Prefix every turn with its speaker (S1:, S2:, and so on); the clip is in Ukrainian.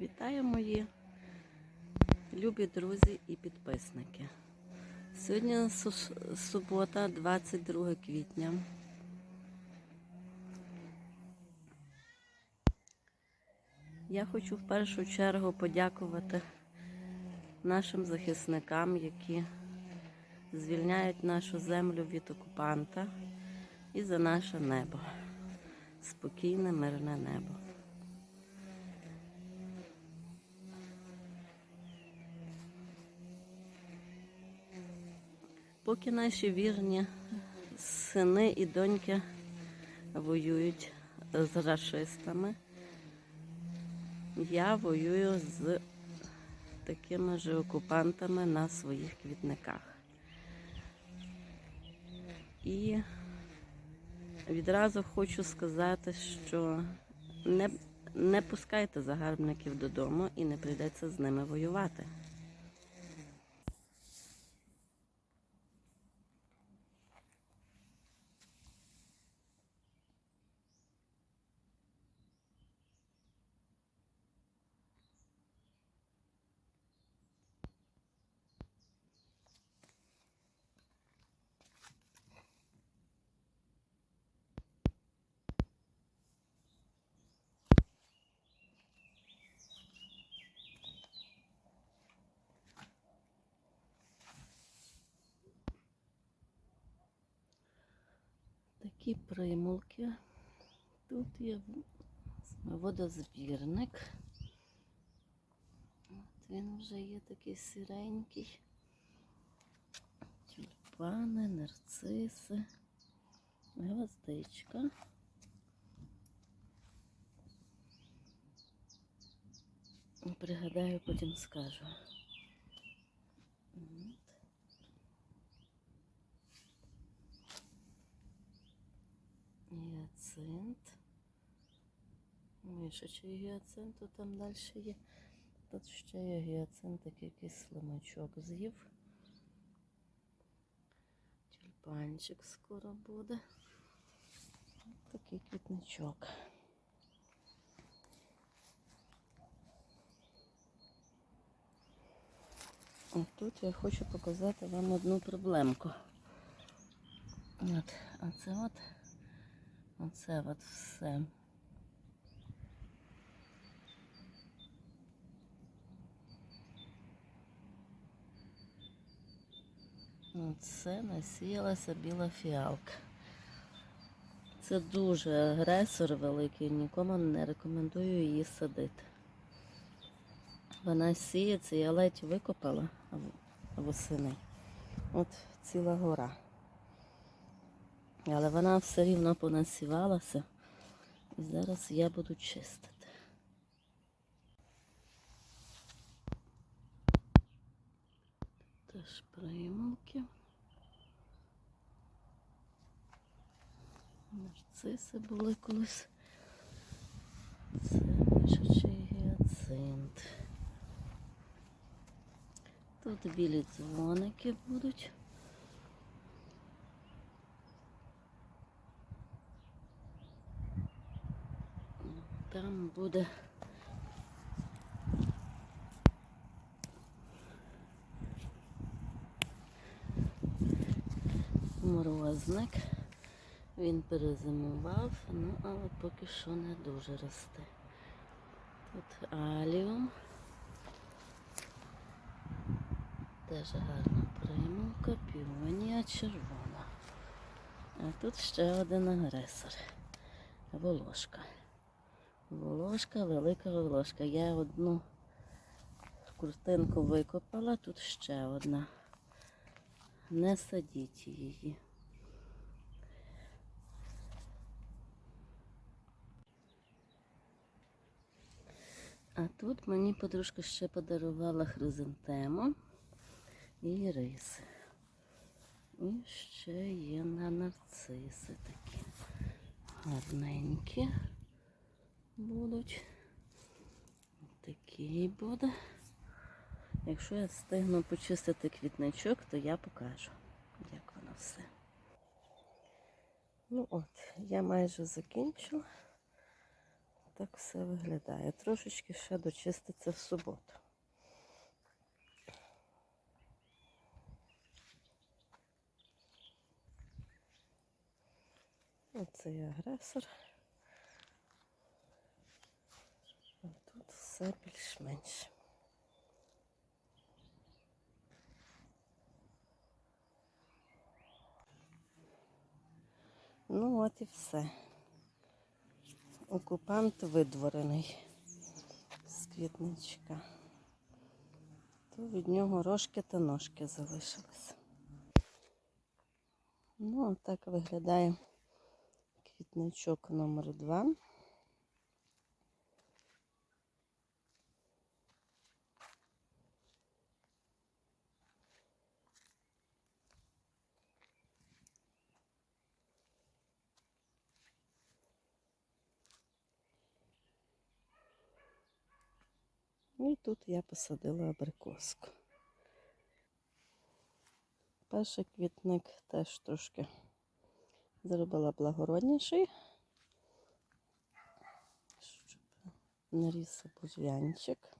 S1: Вітаю мої любі друзі і підписники. Сьогодні субота, 22 квітня. Я хочу в першу чергу подякувати нашим захисникам, які звільняють нашу землю від окупанта і за наше небо. Спокійне, мирне небо. Поки наші вірні сини і доньки воюють з рашистами, я воюю з такими ж окупантами на своїх квітниках. І відразу хочу сказати, що не, не пускайте загарбників додому і не прийдеться з ними воювати. Такі примулки. Тут є водозбірник. От він вже є такий сиренький. Тюльпани, нарциси, гвоздичка. Пригадаю, потім скажу. От. Гіацинт. Мішачий гіацинт, то там далі є. Тут ще є гіацинт, якийсь слимачок з'їв. Тюльпанчик скоро буде. Такий квітничок. А тут я хочу показати вам одну проблемку. От, а це от Оце от все. Оце насіялася біла фіалка. Це дуже агресор великий, нікому не рекомендую її садити. Вона сіється, я ледь викопала восени. От ціла гора. Але вона все рівно понасівалася. І зараз я буду чистити. Теж примулки. Нарциси були колись. Це мишачий гіацинт. Тут білі дзвоники будуть. Там буде морозник. Він перезимував, ну але поки що не дуже росте. Тут аліум. Теж гарна примулка, піонія червона. А тут ще один агресор. Волошка. Волошка, велика волошка. Я одну куртинку викопала, тут ще одна. Не садіть її. А тут мені подружка ще подарувала хризантему і риси. І ще є на нарциси такі гарненькі будуть. Такий буде. Якщо я встигну почистити квітничок, то я покажу, як воно все. Ну от, я майже закінчила. так все виглядає. Трошечки ще дочиститься в суботу. Оце є агресор. А тут все більш-менш. Ну от і все. Окупант видворений з квітничка. То від нього рожки та ножки залишились. Ну, так виглядає квітничок номер 2 І тут я посадила абрикоску. Перший квітник теж трошки зробила благородніший, щоб наріс бузвянчик.